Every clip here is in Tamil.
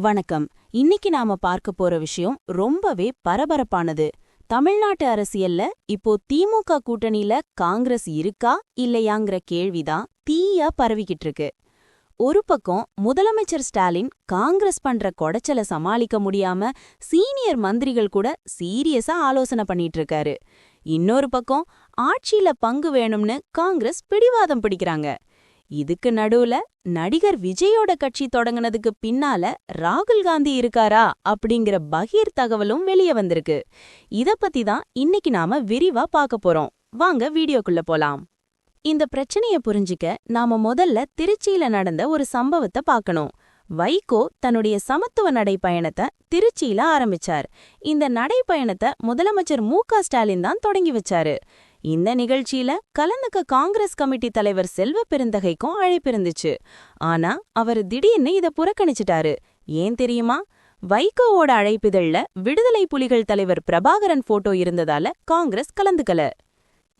வணக்கம். இன்னைக்கு நாம பார்க்க போற விஷயம் ரொம்பவே பரபரப்பானது. தமிழ்நாட்டு அரசியல்ல இப்போ திமுக கூட்டணியில காங்கிரஸ் இருக்கா இல்லையாங்கிற கேள்விதான் தீயா பரவிக்கிட்டு இருக்கு. ஒரு பக்கம் முதலமைச்சர் ஸ்டாலின் காங்கிரஸ் பண்ற கொடைச்சல சமாளிக்க முடியாம சீனியர் மந்திரிகள் கூட சீரியஸா ஆலோசனை பண்ணிட்டு இருக்காரு. இன்னொரு பக்கம் ஆட்சியில பங்கு வேணும்னு காங்கிரஸ் பிடிவாதம் பிடிக்கிறாங்க. இதுக்கு நடுவுல நடிகர் விஜயோட கட்சி தொடங்குனதுக்கு பின்னால ராகுல் காந்தி இருக்காரா அப்படிங்கிற பகீர் தகவலும் வெளிய வந்திருக்கு. இத பத்தி தான் இன்னைக்கு நாம விரிவா பார்க்க போறோம். வாங்க வீடியோக்குள்ள போலாம். இந்த பிரச்சனைய புரிஞ்சிக்க நாம முதல்ல திருச்சியில நடந்த ஒரு சம்பவத்தை பார்க்கணும் வைகோ தன்னுடைய சமத்துவ நடைப்பயணத்தை திருச்சியில ஆரம்பிச்சார். இந்த நடைப்பயணத்தை முதலமைச்சர் மு ஸ்டாலின் தான் தொடங்கி வச்சாரு. இந்த நிகழ்ச்சியில கலந்துக்க காங்கிரஸ் கமிட்டி தலைவர் செல்வ பெருந்தகைக்கும் அழைப்பிருந்துச்சு ஆனா அவர் திடீர்னு இத புறக்கணிச்சிட்டாரு. ஏன் தெரியுமா? வைகோவோட அழைப்பிதழ்ல விடுதலை புலிகள் தலைவர் பிரபாகரன் போட்டோ இருந்ததால காங்கிரஸ் கலந்துக்கல.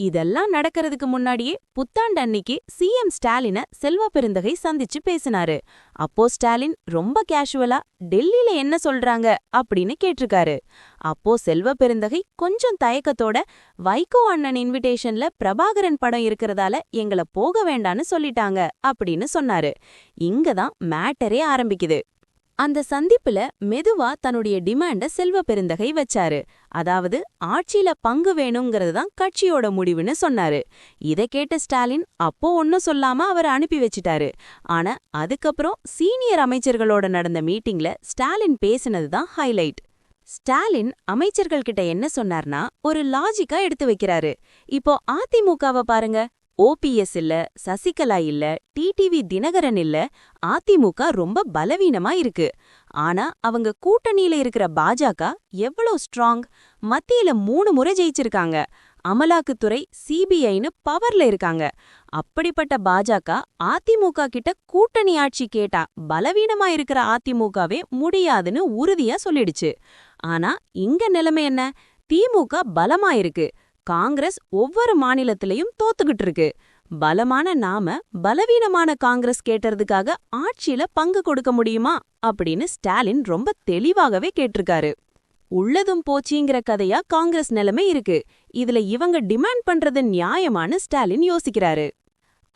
இதெல்லாம் நடக்கிறதுக்கு முன்னாடியே புத்தாண்டு அன்னிக்கு சிஎம் ஸ்டாலின செல்வ பெருந்தகை சந்திச்சு பேசினாரு. அப்போ ஸ்டாலின் ரொம்ப கேஷுவலா டெல்லியில என்ன சொல்றாங்க அப்படின்னு கேட்டிருக்காரு. அப்போ செல்வ பெருந்தகை கொஞ்சம் தயக்கத்தோட வைகோ அண்ணன் இன்விடேஷன்ல பிரபாகரன் படம் இருக்கிறதால எங்கள போக வேண்டான்னு சொல்லிட்டாங்க அப்படின்னு சொன்னாரு. இங்கதான் மேட்டரே ஆரம்பிக்குது. அந்த சந்திப்புல மெதுவா தன்னுடைய டிமாண்ட செல்வ பெருந்தகை வச்சாரு. அதாவது ஆட்சியில பங்கு வேணுங்கிறது தான் கட்சியோட முடிவுன்னு சொன்னாரு. இதை கேட்ட ஸ்டாலின் அப்போ ஒன்னும் சொல்லாம அவர் அனுப்பி வச்சிட்டாரு. ஆனா அதுக்கப்புறம் சீனியர் அமைச்சர்களோட நடந்த மீட்டிங்ல ஸ்டாலின் பேசினது தான் ஹைலைட். ஸ்டாலின் அமைச்சர்கள் கிட்ட என்ன சொன்னார்னா ஒரு லாஜிக்கா எடுத்து வைக்கிறாரு. இப்போ அதிமுகவை பாருங்க ஓபிஎஸ் இல்ல சசிகலா இல்ல டிடிவி தினகரன் இல்ல அதிமுக ரொம்ப பலவீனமா இருக்கு. ஆனா அவங்க கூட்டணியில இருக்கிற பாஜக எவ்வளவு ஸ்ட்ராங் மத்தியில மூணு முறை ஜெயிச்சிருக்காங்க. அமலாக்குத்துறை சிபிஐன்னு பவர்ல இருக்காங்க. அப்படிப்பட்ட பாஜக அதிமுக கிட்ட கூட்டணி ஆட்சி கேட்டா பலவீனமா இருக்கிற அதிமுகவே முடியாதுன்னு உறுதியா சொல்லிடுச்சு. ஆனா இங்க நிலைமை என்ன? திமுக பலமா இருக்கு. காங்கிரஸ் ஒவ்வொரு மாநிலத்திலையும் தோத்துக்கிட்டு இருக்கு. பலமான நாம பலவீனமான காங்கிரஸ் கேட்டறதுக்காக ஆட்சியில பங்கு கொடுக்க முடியுமா? அப்படின்னு ஸ்டாலின் ரொம்ப தெளிவாகவே கேட்டிருக்காரு. உள்ளதும் போச்சிங்கிற கதையா காங்கிரஸ் நிலைமை இருக்கு. இதுல இவங்க டிமாண்ட் பண்றது நியாயமானு ஸ்டாலின் யோசிக்கிறாரு.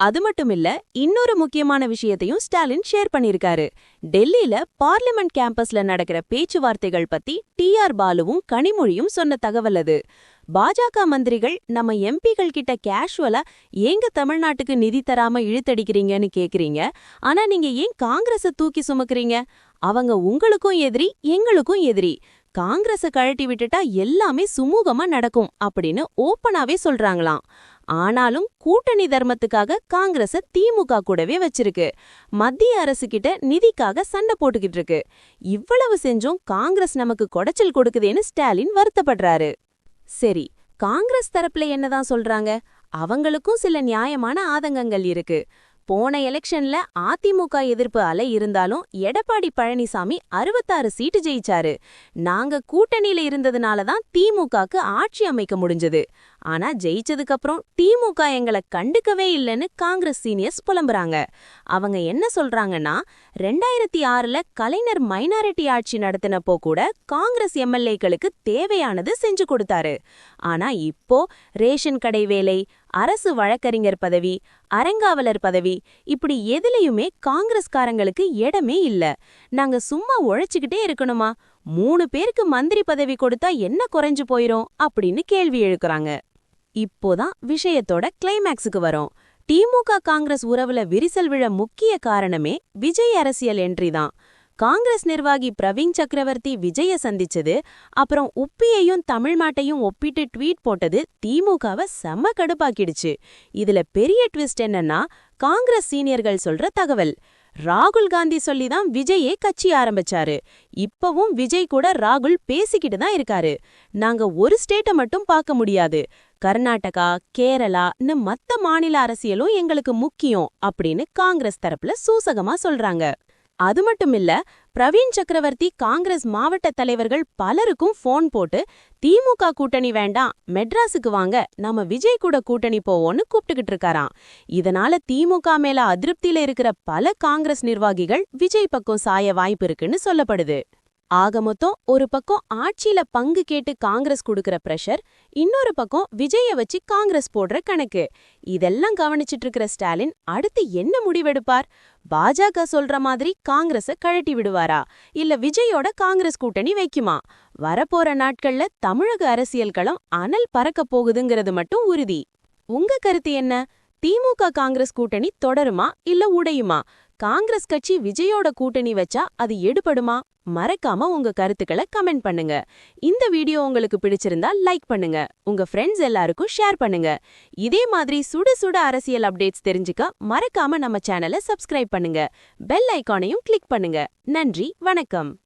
அது மட்டும் இல்ல இன்னொரு முக்கியமான விஷயத்தையும் ஸ்டாலின் ஷேர் பண்ணிருக்காரு டெல்லியில பார்லிமெண்ட் கேம்பஸ்ல நடக்கிற பேச்சுவார்த்தைகள் பத்தி டி ஆர் பாலுவும் கனிமொழியும் சொன்ன தகவல் அது. பாஜக மந்திரிகள் நம்ம எம்பிகள் கிட்ட கேஷுவலா ஏங்க தமிழ்நாட்டுக்கு நிதி தராம இழுத்தடிக்கிறீங்கன்னு கேக்குறீங்க? ஆனா நீங்க ஏன் காங்கிரஸ தூக்கி சுமக்குறீங்க? அவங்க உங்களுக்கும் எதிரி எங்களுக்கும் எதிரி. காங்கிரஸ கழட்டி விட்டுட்டா எல்லாமே சுமூகமா நடக்கும் அப்படின்னு ஓப்பனாவே சொல்றாங்களாம். ஆனாலும் கூட்டணி தர்மத்துக்காக காங்கிரஸ திமுக கூடவே வச்சிருக்கு. மத்திய அரசு கிட்ட நிதிக்காக சண்டை போட்டுக்கிட்டு இருக்கு. இவ்வளவு செஞ்சும் காங்கிரஸ் நமக்கு கொடைச்சல் கொடுக்குதேன்னு ஸ்டாலின் வருத்தப்படுறாரு. சரி காங்கிரஸ் தரப்புல என்னதான் சொல்றாங்க? அவங்களுக்கும் சில நியாயமான ஆதங்கங்கள் இருக்கு. போன எலெக்ஷன்ல அதிமுக எதிர்ப்பு அலை இருந்தாலும் எடப்பாடி பழனிசாமி அறுபத்தாறு சீட்டு ஜெயிச்சாரு. நாங்க கூட்டணியில இருந்ததுனால தான் திமுகக்கு ஆட்சி அமைக்க முடிஞ்சது. ஆனா ஜெயிச்சதுக்கு அப்புறம் திமுக எங்களை கண்டுக்கவே இல்லைன்னு காங்கிரஸ் சீனியர்ஸ் புலம்புறாங்க. அவங்க என்ன சொல்றாங்கன்னா ரெண்டாயிரத்தி ஆறுல கலைஞர் மைனாரிட்டி ஆட்சி நடத்தினப்போ கூட காங்கிரஸ் எம்எல்ஏக்களுக்கு தேவையானது செஞ்சு கொடுத்தாரு. ஆனா இப்போ ரேஷன் கடை வேலை அரசு வழக்கறிஞர் பதவி அரங்காவலர் பதவி இப்படி எதுலயுமே காங்கிரஸ்காரங்களுக்கு இடமே இல்ல. நாங்க சும்மா உழைச்சுக்கிட்டே இருக்கணுமா? மூணு பேருக்கு மந்திரி பதவி கொடுத்தா என்ன குறைஞ்சு போயிரும்? அப்படின்னு கேள்வி எழுக்கிறாங்க. இப்போதான் விஷயத்தோட கிளைமேக்ஸுக்கு வரோம். திமுக காங்கிரஸ் உறவுல விரிசல் விழ முக்கிய காரணமே விஜய் அரசியல் என்ட்ரி தான் காங்கிரஸ் நிர்வாகி பிரவீன் சக்கரவர்த்தி விஜய சந்திச்சது அப்புறம் உப்பியையும் தமிழ்நாட்டையும் ஒப்பிட்டு ட்வீட் போட்டது திமுகவை செம்ம கடுப்பாக்கிடுச்சு. இதுல பெரிய ட்விஸ்ட் என்னன்னா காங்கிரஸ் சீனியர்கள் சொல்ற தகவல். ராகுல் காந்தி சொல்லி தான் விஜயே கட்சி ஆரம்பிச்சாரு. இப்பவும் விஜய் கூட ராகுல் பேசிக்கிட்டு தான் இருக்காரு. நாங்க ஒரு ஸ்டேட்டை மட்டும் பார்க்க முடியாது. கர்நாடகா கேரளான்னு மத்த மாநில அரசியலும் எங்களுக்கு முக்கியம் அப்படின்னு காங்கிரஸ் தரப்புல சூசகமா சொல்றாங்க. அது மட்டும் இல்ல பிரவீன் சக்கரவர்த்தி காங்கிரஸ் மாவட்ட தலைவர்கள் பலருக்கும் ஃபோன் போட்டு திமுக கூட்டணி வேண்டாம் மெட்ராஸுக்கு வாங்க நம்ம விஜய் கூட கூட்டணி போவோம்னு கூப்பிட்டுக்கிட்டு இருக்காராம். இதனால திமுக மேல அதிருப்தியில இருக்கிற பல காங்கிரஸ் நிர்வாகிகள் விஜய் பக்கம் சாய வாய்ப்பு இருக்குன்னு சொல்லப்படுது. ஆக மொத்தம் ஒரு பக்கம் ஆட்சியில பங்கு கேட்டு காங்கிரஸ் கொடுக்கற பிரஷர் இன்னொரு பக்கம் விஜய வச்சு காங்கிரஸ் போடுற கணக்கு. இதெல்லாம் கவனிச்சிட்டு இருக்கிற ஸ்டாலின் அடுத்து என்ன முடிவெடுப்பார்? பாஜக சொல்ற மாதிரி காங்கிரஸ கழட்டி விடுவாரா? இல்ல விஜயோட காங்கிரஸ் கூட்டணி வைக்குமா? வரப்போற நாட்கள்ல தமிழக அரசியல் களம் அனல் பறக்க போகுதுங்கிறது மட்டும் உறுதி. உங்க கருத்து என்ன? திமுக காங்கிரஸ் கூட்டணி தொடருமா இல்ல உடையுமா? காங்கிரஸ் கட்சி விஜயோட கூட்டணி வச்சா அது எடுபடுமா? மறக்காம உங்க கருத்துக்களை கமெண்ட் பண்ணுங்க. இந்த வீடியோ உங்களுக்கு பிடிச்சிருந்தா லைக் பண்ணுங்க. உங்க ஃப்ரெண்ட்ஸ் எல்லாருக்கும் ஷேர் பண்ணுங்க. இதே மாதிரி சுட சுட அரசியல் அப்டேட்ஸ் தெரிஞ்சுக்க மறக்காம நம்ம சேனலை சப்ஸ்கிரைப் பண்ணுங்க. பெல் ஐக்கானையும் கிளிக் பண்ணுங்க. நன்றி வணக்கம்.